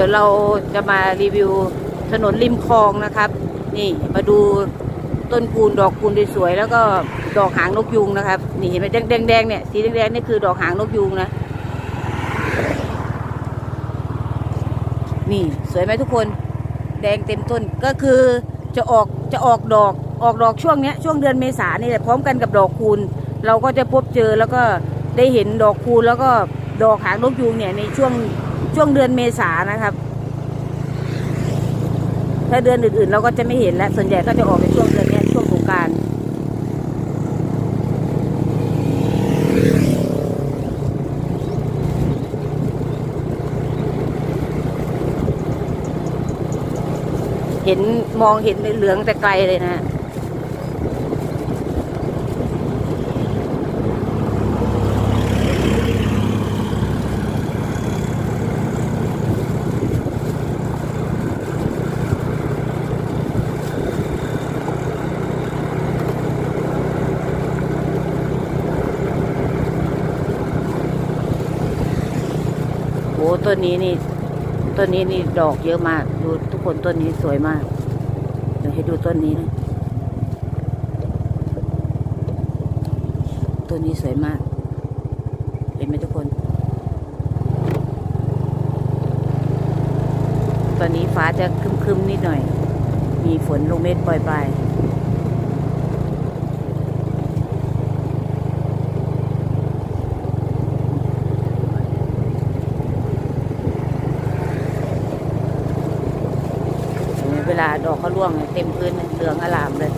ดี๋ยวเราจะมารีวิวถนนริมคลองนะครับ นี่มาดูต้นคูณดอกคูณสวยๆแล้วก็ดอกหางนกยูงนะครับ นี่เห็นไหมแดงๆเนี่ยสีแดงๆนี่คือดอกหางนกยูงนะ นี่สวยไหมทุกคนแดงเต็มต้นก็คือจะออกจะออกดอกออกดอกช่วงเนี้ยช่วงเดือนเมษานี่แหละพร้อมกันกับดอกคูณ เราก็จะพบเจอแล้วก็ได้เห็นดอกคูณแล้วก็ดอกหางนกยูงเนี่ยในช่วง ช่วงเดือนเมษานะครับ ถ้าเดือนอื่นๆ เราก็จะไม่เห็นแล้ว ส่วนใหญ่ก็จะออกในช่วงเดือนนี้ช่วงสงกรารเห็นมองเห็นเหลืองแต่ไกลเลยนะ ต้นนี้นี่ต้นนี้นี่ดอกเยอะมาก ดูทุกคนต้นนี้สวยมาก เดี๋ยวให้ดูต้นนี้นะต้นนี้สวยมาก เห็นไหมทุกคน ตอนนี้ฟ้าจะคึมๆนิดหน่อย มีฝนลงเม็ดปล่อยๆ ลาดอกเขาร่วงเต็มพื้นเลยเหลืองอลามเลย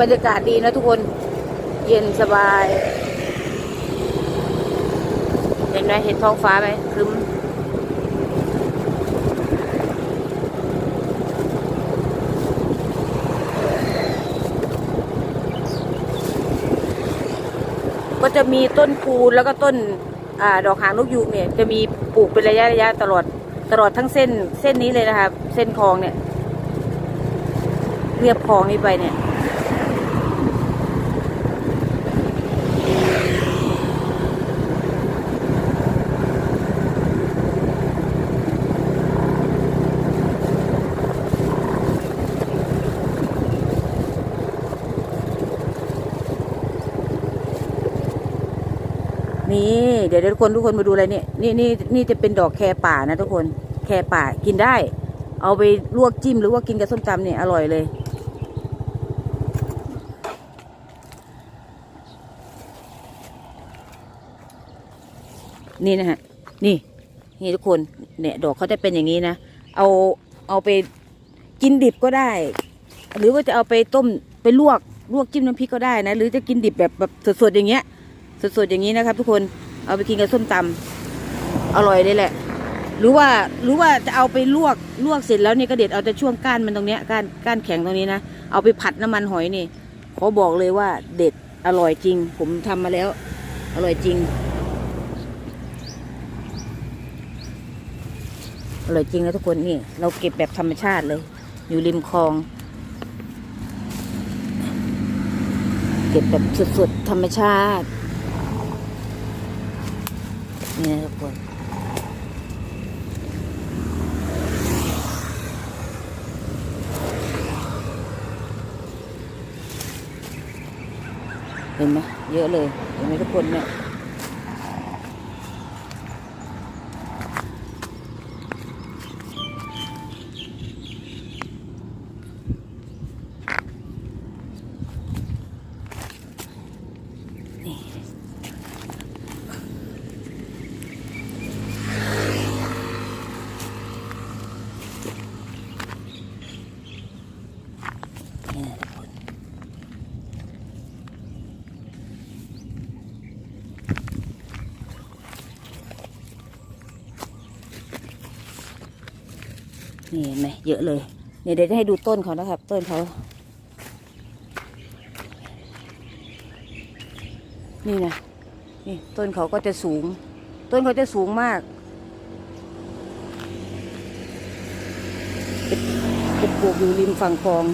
บรรยากาศดีนะทุกคน เย็นสบาย เห็นไหมเห็นท้องฟ้าไหมครึ้มก็จะมีต้นคูนแล้วก็ต้นอดอกหางนกยูงเนี่ย จะมีปลูกเป็นระยะระยะตลอดตลอดทั้งเส้นเส้นนี้เลยนะครับเส้นคลองเนี่ย เรียบคลองนี้ไปเนี่ย นี่ เดี๋ยวเดี๋ยวทุกคนทุกคนมาดูอะไรเนี่ยนี่นี่นี่จะเป็นดอกแคป่านะทุกคนแคป่ากินได้ เอาไปลวกจิ้มหรือว่ากินกับส้มตำเนี่ยอร่อยเลย นี่นะฮะนี่นี่ทุกคนเนี่ยดอกเขาจะเป็นอย่างนี้นะ เอาเอาไปกินดิบก็ได้ หรือว่าจะเอาไปต้มไปลวกลวกจิ้มน้ำพริกก็ได้นะ หรือจะกินดิบแบบแบบสดๆอย่างเงี้ยสดๆอย่างนี้นะครับทุกคน เอาไปกินกับส้มตำอร่อยเลยแหละ หรือว่าหรือว่าจะเอาไปลวกลวกเสร็จแล้วนี่ก็เด็ดเอาแต่ช่วงก้านมันตรงเนี้ยก้านก้านแข็งตรงนี้นะเอาไปผัดน้ำมันหอยนี่ขอบอกเลยว่าเด็ดอร่อยจริง ผมทำมาแล้ว อร่อยจริงอร่อยจริงนะทุกคนนี่ เราเก็บแบบธรรมชาติเลย อยู่ริมคลอง เก็บแบบสดๆธรรมชาติ นี่ทุกคนเห็นไหมเยอะเลยเห็นไหมทุกคนเนี่ย นี่เห็นไหมเยอะเลยเนี่ยเดี๋ยวจะให้ดูต้นเขานะครับ ต้นเขา นี่นะนี่ต้นเขาก็จะสูง ต้นเขาจะสูงมากจะปลูกอยู่ริมฝั่งคลอง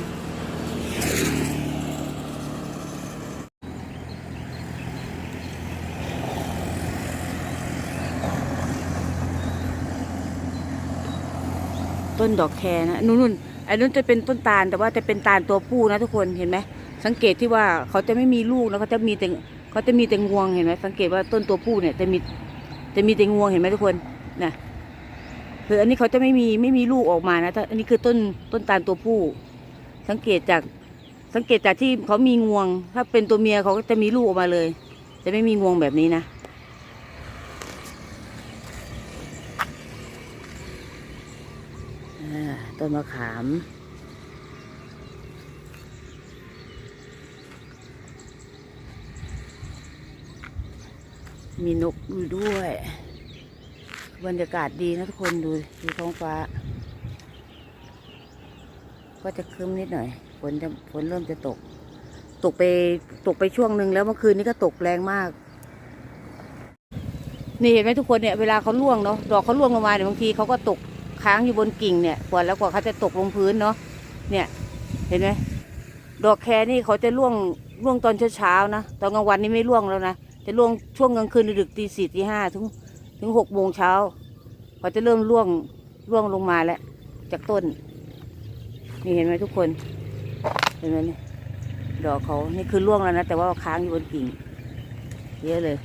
ต้นดอกแครนะนู่นนู่นไอ้นู่นจะเป็นต้นตาลแต่ว่าจะเป็นตาลตัวผู้นะทุกคนเห็นไหมสังเกตที่ว่าเขาจะไม่มีลูกแล้วเขาจะมีแต่เขาจะมีแต่งวงเห็นไหมสังเกตว่าต้นตัวผู้เนี่ยจะมีจะมีแต่งวงเห็นไหมทุกคนนะคืออันนี้เขาจะไม่มีไม่มีลูกออกมานะแต่อันนี้คือต้นต้นตาลตัวผู้ สังเกตจากสังเกตจากที่เขามีงวง ถ้าเป็นตัวเมียเขาก็จะมีลูกออกมาเลย จะไม่มีงวงแบบนี้นะ อ่า ต้นมะขาม มีนกอยู่ด้วย บรรยากาศดีนะทุกคนดูดูท้องฟ้า ก็จะครึ้มนิดหน่อยฝนจะฝนเริ่มจะตก ตกไปตกไปช่วงหนึ่งแล้วเมื่อคืนนี้ก็ตกแรงมากนี่เห็นไหมทุกคนเนี่ยเวลาเขาล่วงเนาะดอกเขาล่วงลงมาเนี่ยบางทีเขาก็ตก ค้างอยู่บนกิ่งเนี่ยกว่าแล้วกว่าเขาจะตกลงพื้นเนาะเนี่ยเห็นไหมดอกแครนี่เขาจะร่วงร่วงตอนเช้าๆนะตอนกลางวันนี่ไม่ร่วงแล้วนะจะร่วงช่วงกลางคืนดึกตีสี่ตีห้าถึงถึงหกโมงเช้าเขาจะเริ่มร่วงร่วงลงมาแล้ว จากต้น นี่เห็นไหมทุกคนเห็นไหมนี่ดอกเขานี่คือร่วงแล้วนะแต่ว่าค้างอยู่บนกิ่ง เยอะเลย